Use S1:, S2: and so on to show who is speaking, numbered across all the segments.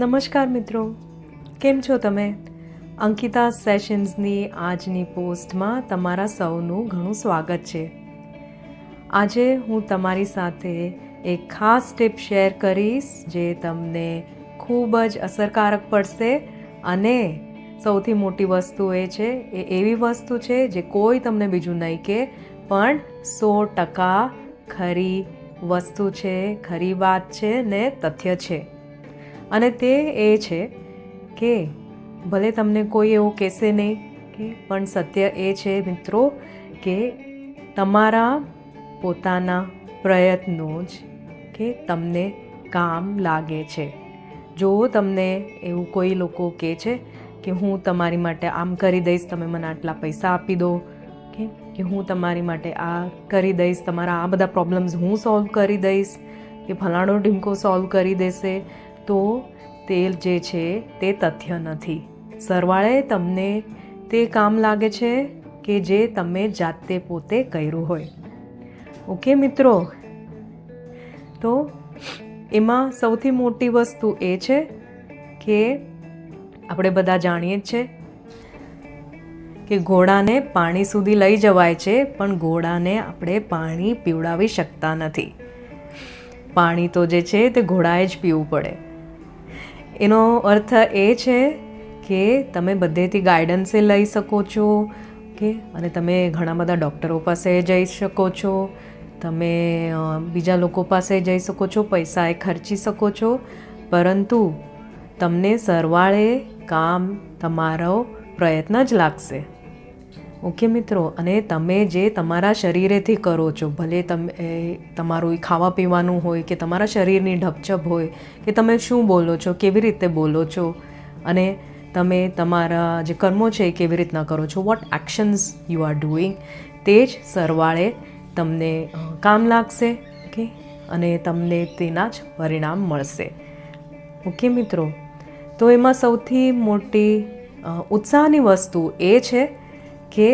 S1: નમસ્કાર મિત્રો. કેમ છો તમે? અંકિતા સેશન્સની આજની પોસ્ટમાં તમારા સૌનું ઘણું સ્વાગત છે. આજે હું તમારી સાથે એક ખાસ ટિપ શેર કરીશ જે તમને ખૂબ જ અસરકારક પડશે અને સૌથી મોટી વસ્તુ એ છે, એ એવી વસ્તુ છે જે કોઈ તમને બીજું નહીં કે પણ સો ટકા ખરી વસ્તુ છે, ખરી વાત છે ને તથ્ય છે. અને તે એ છે કે ભલે તમને કોઈ એવું કહેશે નહીં કે, પણ સત્ય એ છે મિત્રો કે તમારા પોતાના પ્રયત્નો જ કે તમને કામ લાગે છે. જો તમને એવું કોઈ લોકો કહે છે કે, હું તમારી માટે આમ કરી દઈશ, તમે મને આટલા પૈસા આપી દો, કે કે હું તમારી માટે આ કરી દઈશ, તમારા આ બધા પ્રોબ્લેમ્સ હું સોલ્વ કરી દઈશ, કે, ફલાણો ઢીમકો સોલ્વ કરી દેશે. તો તે જે છે તે તથ્ય નથી. સરવાળે તમને તે કામ લાગે છે કે જે તમે જાતે પોતે કર્યું હોય. ઓકે મિત્રો? તો એમાં સૌથી મોટી વસ્તુ એ છે કે આપણે બધા જાણીએ જ છે કે ઘોડાને પાણી સુધી લઈ જવાય છે, પણ ઘોડાને આપણે પાણી પીવડાવી શકતા નથી. પાણી તો જે છે તે ઘોડાએ જ પીવું પડે. એનો અર્થ એ છે કે તમે બધેથી ગાઈડન્સે લઈ શકો છો કે અને તમે ઘણા બધા ડૉક્ટરો પાસે જઈ શકો છો, તમે બીજા લોકો પાસે જઈ શકો છો, પૈસા એ ખર્ચી શકો છો, પરંતુ તમને સરવાળે કામ તમારો પ્રયત્ન જ લાગશે. ઓકે મિત્રો, અને તમે જે તમારા શરીરેથી કરો છો, ભલે તમે તમારું ખાવા પીવાનું હોય કે તમારા શરીરની ઢપચપ હોય કે તમે શું બોલો છો, કેવી રીતે બોલો છો, અને તમે તમારા જે કર્મો છે એ કેવી રીતના કરો છો what actions you are doing તે જ સરવાળે તમને કામ લાગશે, ઓકે? અને તમને તેના જ પરિણામ મળશે. ઓકે મિત્રો? તો એમાં સૌથી મોટી ઉત્સાહની વસ્તુ એ છે કે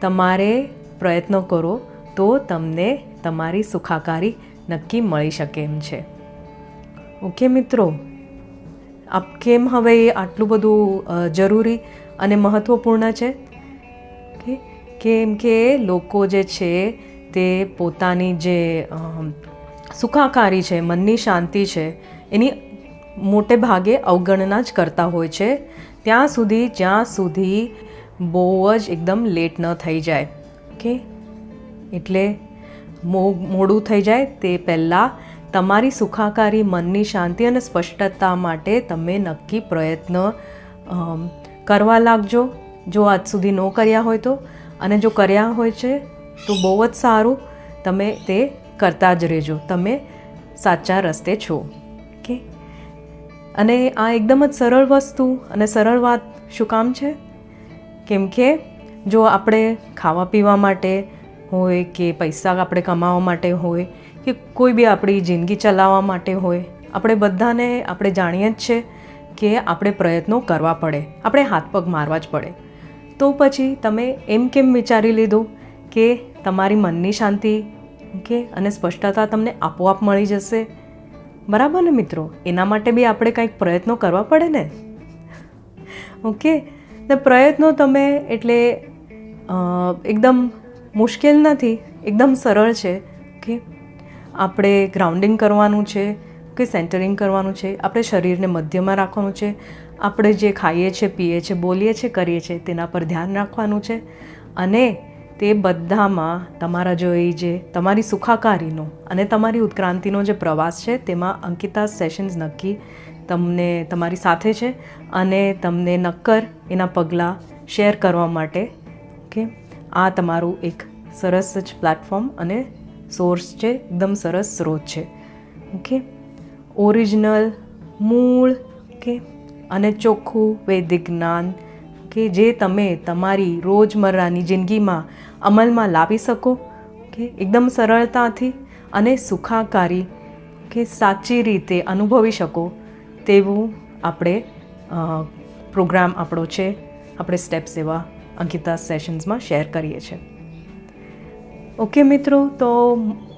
S1: તમારે પ્રયત્નો કરો તો તમને તમારી સુખાકારી નક્કી મળી શકે એમ છે. ઓકે મિત્રો, આપ કેમ હવે આટલું બધું જરૂરી અને મહત્ત્વપૂર્ણ છે? કેમ કે લોકો જે છે તે પોતાની જે સુખાકારી છે, મનની શાંતિ છે, એની મોટે ભાગે અવગણના જ કરતા હોય છે. ત્યાં સુધી, જ્યાં સુધી બહુ જ એકદમ લેટ ન થઈ જાય. ઓકે એટલે મોડું થઈ જાય તે પહેલાં તમારી સુખાકારી, મનની શાંતિ અને સ્પષ્ટતા માટે તમે નક્કી પ્રયત્ન કરવા લાગજો. જો આજ સુધી ન કર્યા હોય તો. અને જો કર્યા હોય છે, તો બહુ જ સારું. તમે તે કરતા જ રહેજો. તમે સાચા રસ્તે છો. ઓકે અને આ એકદમ જ સરળ વસ્તુ અને સરળ વાત શું કામ છે? કેમ કે જો આપણે ખાવા પીવા માટે હોય કે પૈસા આપણે કમાવા માટે હોય કે કોઈ બી આપણી જિંદગી ચલાવવા માટે હોય, આપણે બધાને આપણે જાણીએ જ છે કે આપણે પ્રયત્નો કરવા પડે, આપણે હાથ પગ મારવા જ પડે. તો પછી તમે એમ કેમ વિચારી લીધું કે તમારી મનની શાંતિ કે અને સ્પષ્ટતા તમને આપોઆપ મળી જશે? બરાબર ને મિત્રો? એના માટે બી આપણે કંઈક પ્રયત્નો કરવા પડે ને? ઓકે? ને પ્રયત્નો તમે એટલે એકદમ મુશ્કેલ નથી, એકદમ સરળ છે કે આપણે ગ્રાઉન્ડિંગ કરવાનું છે કે સેન્ટરિંગ કરવાનું છે, આપણે શરીરને મધ્યમાં રાખવાનું છે, આપણે જે ખાઈએ છીએ પીએ છીએ બોલીએ છીએ કરીએ છીએ તેના પર ધ્યાન રાખવાનું છે અને તે બધામાં તમારા જો એ જે તમારી સુખાકારીનો અને તમારી ઉત્ક્રાંતિનો જે પ્રવાસ છે, તેમાં અંકિતા સેશન્સ નક્કી તમને તમારી સાથે છે અને તમને નક્કર એના પગલાં શેર કરવા માટે કે આ તમારું એક સરસ જ પ્લેટફોર્મ અને સોર્સ છે, એકદમ સરસ સ્રોત છે, ઓકે? ઓરિજિનલ, મૂળ કે અને ચોખ્ખું વૈદિક જ્ઞાન કે જે તમે તમારી રોજમર્રાની જિંદગીમાં અમલમાં લાવી શકો કે એકદમ સરળતાથી અને સુખાકારી કે સાચી રીતે અનુભવી શકો તેવું આપણે પ્રોગ્રામ આપણો છે, આપણે સ્ટેપ્સ એવા અંકિતા સેશન્સમાં શેર કરીએ છીએ ઓકે મિત્રો, તો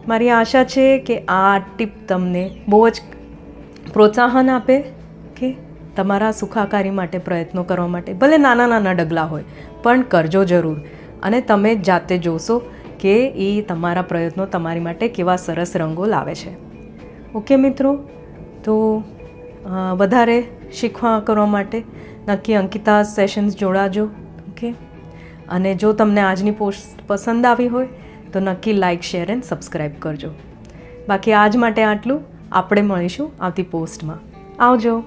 S1: મારી આશા છે કે આ ટીપ તમને બહુ જ પ્રોત્સાહન આપે કે તમારા સુખાકારી માટે પ્રયત્નો કરવા માટે, ભલે નાના નાના ડગલા હોય, પણ કરજો જરૂર. અને તમે જાતે જોશો કે એ તમારા પ્રયત્નો તમારી માટે કેવા સરસ રંગો લાવે છે. ઓકે મિત્રો, તો વધારે શીખવા કરવા માટે. નક્કી અંકિતા સેશન્સ જોડાજો ઓકે અને જો તમને આજની પોસ્ટ પસંદ આવી હોય, તો નક્કી લાઇક શેર એન્ડ સબસ્ક્રાઈબ કરજો. બાકી આજ માટે આટલું. આપણે મળીશું આવતી પોસ્ટમાં આવજો.